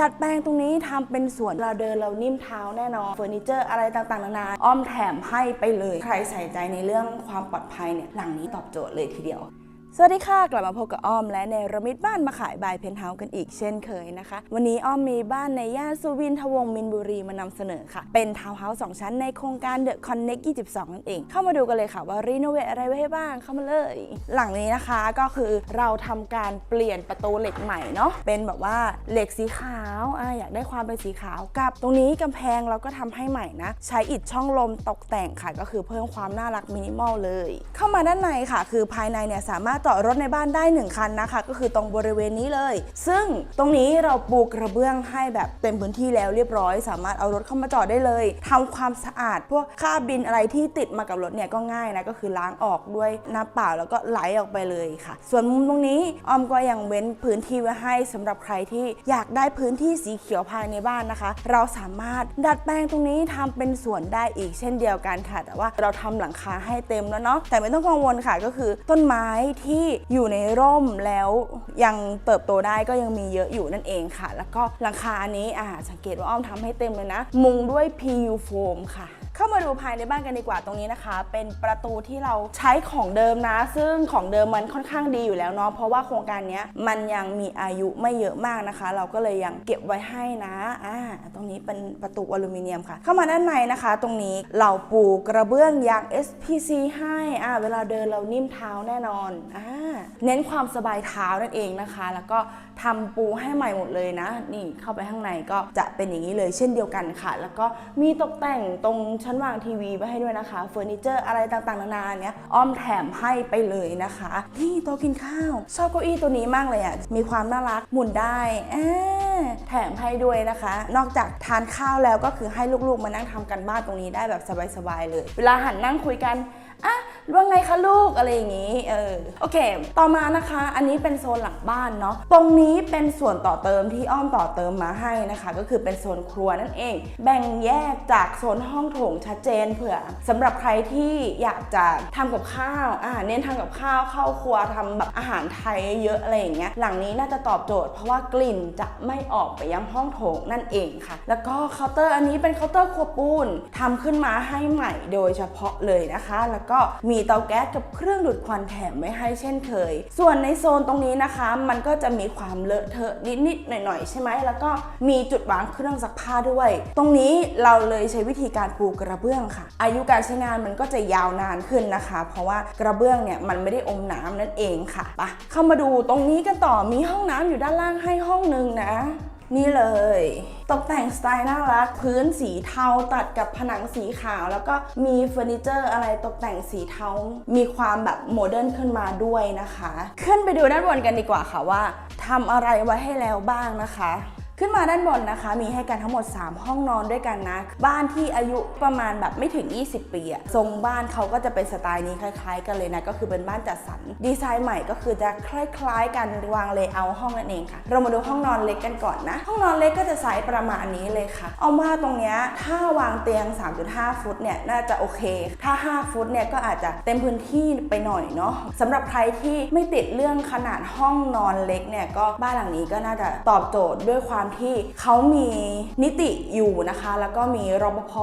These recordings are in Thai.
ดัดแปลงตรงนี้ทำเป็นสวนเราเดินเรานิ่มเท้าแน่นอนเฟอร์นิเจอร์อะไรต่างๆนานาอ้อมแถมให้ไปเลย ใครใส่ใจในเรื่องความปลอดภัยเนี่ยหลังนี้ตอบโจทย์เลยทีเดียว สวัสดีค่ะ กลับมาพบกับอ้อมและในรมิตบ้านมาขายบายเพนท์เฮาส์กันอีกเช่นเคยนะคะ วันนี้อ้อมมีบ้านในย่านสุวินทวงศ์มินบุรีมานำเสนอค่ะ เป็นทาวน์เฮาส์สองชั้นในโครงการเดอะคอนเน็ก22 นั่นเอง เข้ามาดูกันเลยค่ะว่ารีโนเวทอะไรไว้ให้บ้างเข้ามาเลย หลังนี้นะคะก็คือเราทำการเปลี่ยนประตูเหล็กใหม่เนาะเป็นแบบว่าเหล็กสีขาวอะอยากได้ความเป็นสีขาวกับ ตรงนี้กำแพงเราก็ทำให้ใหม่นะ ใช้อิฐช่องลมตกแต่งค่ะ ก็คือเพิ่มความน่ารักมินิมอลเลย เข้ามาด้านในค่ะ คือภายในเนี่ยสามารถจอดรถในบ้านได้ 1 คันนะคะ ก็คือตรงบริเวณนี้เลย ซึ่งตรงนี้เราปูกระเบื้องให้แบบเต็มพื้นที่แล้วเรียบร้อย สามารถเอารถเข้ามาจอดได้เลยทำความสะอาด พวกคราบินอะไรที่ติดมากับรถเนี่ยก็ง่ายนะก็คือล้างออกด้วยน้ำเปล่าแล้วก็ไหลออกไปเลยค่ะ ส่วนมุมตรงนี้ออมก็ยังเว้นพื้นที่ไว้ให้สำหรับใครที่อยากได้พื้นที่สีเขียวภายในบ้านนะคะ เราสามารถดัดแปลงตรงนี้ทำเป็นสวนได้อีกเช่นเดียวกันค่ะ แต่ว่าเราทำหลังคาให้เต็มแล้วเนาะแต่ไม่ต้องกังวลค่ะก็คือต้นไม้ที่อยู่ในร่มแล้วยังเติบโตได้ก็ยังมีเยอะอยู่นั่นเองค่ะ แล้วก็หลังคาอันนี้อ่าสังเกตว่าอ้อมทำให้เต็มเลยนะ มุงด้วย PU foam ค่ะ เข้ามาดูภายในบ้านกันดีกว่าตรงนี้นะคะ เป็นประตูที่เราใช้ของเดิมนะ ซึ่งของเดิมมันค่อนข้างดีอยู่แล้วเนาะเพราะว่าโครงการนี้มันยังมีอายุไม่เยอะมากนะคะ เราก็เลยยังเก็บไว้ให้นะอ่าตรงนี้เป็นประตูอลูมิเนียมค่ะ เข้ามาด้านในนะคะ ตรงนี้เราปูกระเบื้องยาง SPC ให้อ่าเวลาเดินเรานิ่มเท้าแน่นอนอ่าเน้นความสบายเท้านั่นเองนะคะ แล้วก็ทำปูให้ใหม่หมดเลยนะ นี่เข้าไปข้างในก็จะเป็นอย่างนี้เลยเช่นเดียวกันค่ะ แล้วก็มีตกแต่งตรงชั้นวางทีวีไว้ให้ด้วยนะคะเฟอร์นิเจอร์อะไรต่างๆนานาเนี้ยอ้อมแถมให้ไปเลยนะคะนี่โต๊ะกินข้าว ชอบเก้าอี้ตัวนี้มากเลยอะมีความน่ารักหมุนได้อ่าแถมให้ด้วยนะคะ นอกจากทานข้าวแล้วก็คือให้ลูกๆมานั่งทำกันบ้านตรงนี้ได้แบบสบายๆเลย เวลาหันนั่งคุยกันอะ ว่าไงคะลูกอะไรอย่างนี้เออโอเค ต่อมานะคะ อันนี้เป็นโซนหลังบ้านเนาะตรงนี้เป็นส่วนต่อเติมที่อ้อมต่อเติมมาให้นะคะ ก็คือเป็นโซนครัวนั่นเอง แบ่งแยกจากโซนห้องโถงชัดเจนเผื่อสำหรับใครที่อยากจะทำกับข้าวอ่าเน้นทำกับข้าวเข้าครัวทำแบบอาหารไทยเยอะอะไรอย่างเงี้ยหลังนี้น่าจะตอบโจทย์เพราะว่ากลิ่นจะไม่ออกไปยังห้องโถงนั่นเองค่ะ แล้วก็เคาน์เตอร์อันนี้เป็นเคาน์เตอร์ครัวปูนทำขึ้นมาให้ใหม่โดยเฉพาะเลยนะคะ แล้วก็มีมีเตาแก๊สกับเครื่องดูดควันแถมไว้ให้เช่นเคย ส่วนในโซนตรงนี้นะคะ มันก็จะมีความเลอะเทอะนิดๆหน่อยๆใช่ไหมแล้วก็มีจุดวางเครื่องซักผ้าด้วย ตรงนี้เราเลยใช้วิธีการปูกระเบื้องค่ะ อายุการใช้งานมันก็จะยาวนานขึ้นนะคะ เพราะว่ากระเบื้องเนี่ยมันไม่ได้อมน้ำนั่นเองค่ะไปะเข้ามาดูตรงนี้กันต่อมีห้องน้ำอยู่ด้านล่างให้ห้องนึงนะ นี่เลย ตกแต่งสไตล์น่ารัก พื้นสีเทาตัดกับผนังสีขาว แล้วก็มีเฟอร์นิเจอร์อะไรตกแต่งสีเทา มีความแบบโมเดิร์นขึ้นมาด้วยนะคะ ขึ้นไปดูด้านบนกันดีกว่าค่ะว่าทำอะไรไว้ให้แล้วบ้างนะคะ ขึ้นมาด้านบนนะคะ มีให้กันทั้งหมด 3 ห้องนอนด้วยกันนะ บ้านที่อายุประมาณแบบไม่ถึง 20 ปีอะทรงบ้านเขาก็จะเป็นสไตล์นี้คล้าย ๆ กันเลยนะ ก็คือเป็นบ้านจัดสรรดีไซน์ใหม่ก็คือจะคล้ายๆ กันวางเลเยอร์ห้องนั่นเองค่ะ เรามาดูห้องนอนเล็กกันก่อนนะ ห้องนอนเล็กก็จะไซส์ประมาณนี้เลยค่ะ เอาว่าตรงเนี้ยถ้าวางเตียง 3.5 ฟุตเนี่ยน่าจะโอเค ถ้า 5 ฟุตเนี่ยก็อาจจะเต็มพื้นที่ไปหน่อยเนาะสำหรับใครที่ไม่ติดเรื่องขนาดห้องนอนเล็กเนี่ยก็บ้านหลังนี้ก็น่าจะตอบโจทย์ด้วยความที่เขามีนิติอยู่นะคะ แล้วก็มีรปภ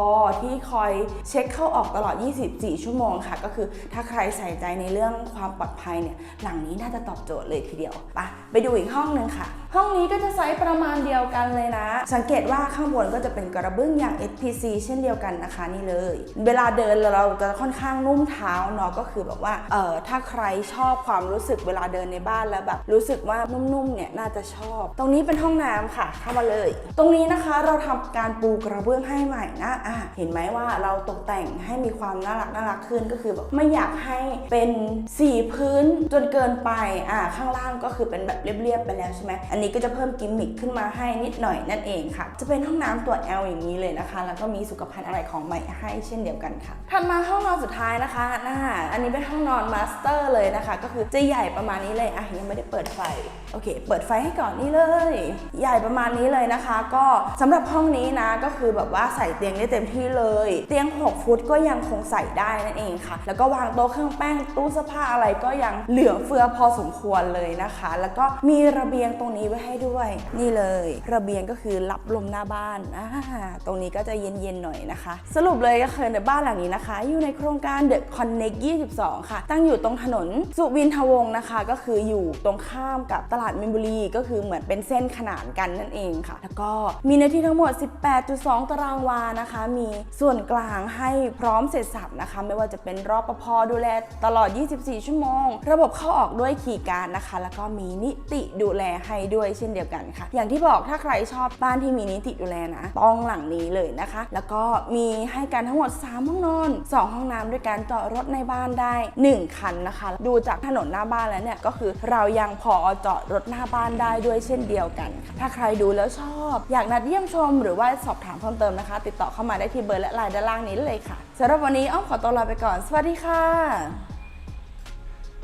ที่คอยเช็คเข้าออกตลอด 24 ชั่วโมงค่ะ ก็คือถ้าใครใส่ใจในเรื่องความปลอดภัยเนี่ยหลังนี้น่าจะตอบโจทย์เลยทีเดียวไปไปดูอีกห้องหนึ่งค่ะ ห้องนี้ก็จะไซส์ประมาณเดียวกันเลยนะ สังเกตว่าข้างบนก็จะเป็นกระเบื้องยาง SPC เช่นเดียวกันนะคะนี่เลย เวลาเดินเราจะค่อนข้างนุ่มเท้าเนาะก็คือแบบว่าเออถ้าใครชอบความรู้สึกเวลาเดินในบ้านแล้วแบบรู้สึกว่านุ่มๆเนี่ยน่าจะชอบ ตรงนี้เป็นห้องน้ำค่ะ เข้ามาเลย ตรงนี้นะคะเราทำการปูกระเบื้องให้ใหม่นะอะเห็นไหมว่าเราตกแต่งให้มีความน่ารักน่ารักขึ้นก็คือแบบไม่อยากให้เป็นสีพื้นจนเกินไปอะข้างล่างก็คือเป็นแบบเรียบๆไปแล้วใช่ไหมอันนี้ก็จะเพิ่มกิมมิคขึ้นมาให้นิดหน่อยนั่นเองค่ะ จะเป็นห้องน้ำตัว L อย่างนี้เลยนะคะ แล้วก็มีสุขภัณฑ์อะไรของใหม่ให้เช่นเดียวกันค่ะถัดมาห้องนอนสุดท้ายนะคะน่าอันนี้เป็นห้องนอนมาสเตอร์เลยนะคะ ก็คือจะใหญ่ประมาณนี้เลยอะยังไม่ได้เปิดไฟโอเค เปิดไฟให้ก่อนนี่เลย ใหญ่ประมาณนี้เลยนะคะ ก็สำหรับห้องนี้นะก็คือแบบว่าใส่เตียงได้เต็มที่เลย เตียง 6 ฟุตก็ยังคงใส่ได้นั่นเองค่ะ แล้วก็วางโต๊ะเครื่องแป้งตู้เสื้อผ้าอะไรก็ยังเหลือเฟือพอสมควรเลยนะคะ แล้วก็มีระเบียงตรงนี้ไว้ให้ด้วย นี่เลย ระเบียงก็คือรับลมหน้าบ้านอ่าตรงนี้ก็จะเย็นๆหน่อยนะคะ สรุปเลยก็คือในบ้านหลังนี้นะคะ อยู่ในโครงการ The Connect 22 ค่ะ ตั้งอยู่ตรงถนนสุวินทวงศ์นะคะ ก็คืออยู่ตรงข้ามกับตลาดมินบุรีก็คือเหมือนเป็นเส้นขนานกันนั่นเองค่ะ แล้วก็มีเนื้อที่ทั้งหมด 18.2 ตารางวานะคะ มีส่วนกลางให้พร้อมเสร็จสับนะคะ ไม่ว่าจะเป็นรอปภดูแลตลอด 24 ชั่วโมง ระบบเข้าออกด้วยคีย์การนะคะ แล้วก็มีนิติดูแลให้ด้วยเช่นเดียวกันค่ะ อย่างที่บอกถ้าใครชอบบ้านที่มีนิติดูแลนะ ต้องหลังนี้เลยนะคะ แล้วก็มีให้กันทั้งหมด 3 ห้องนอน 2 ห้องน้ำด้วยการจอดรถในบ้านได้ 1 คันนะคะ ดูจากถนนหน้าบ้านแล้วเนี่ยก็คือเรายังพอจอดรถหน้าบ้านได้ด้วยเช่นเดียวกัน ถ้าใครดูแล้วชอบ อยากนัดเยี่ยมชมหรือว่าสอบถามเพิ่มเติมนะคะ ติดต่อเข้ามาได้ที่เบอร์และไลน์ด้านล่างนี้เลยค่ะสำหรับวันนี้อ้อมขอตัวลาไปก่อน สวัสดีค่ะ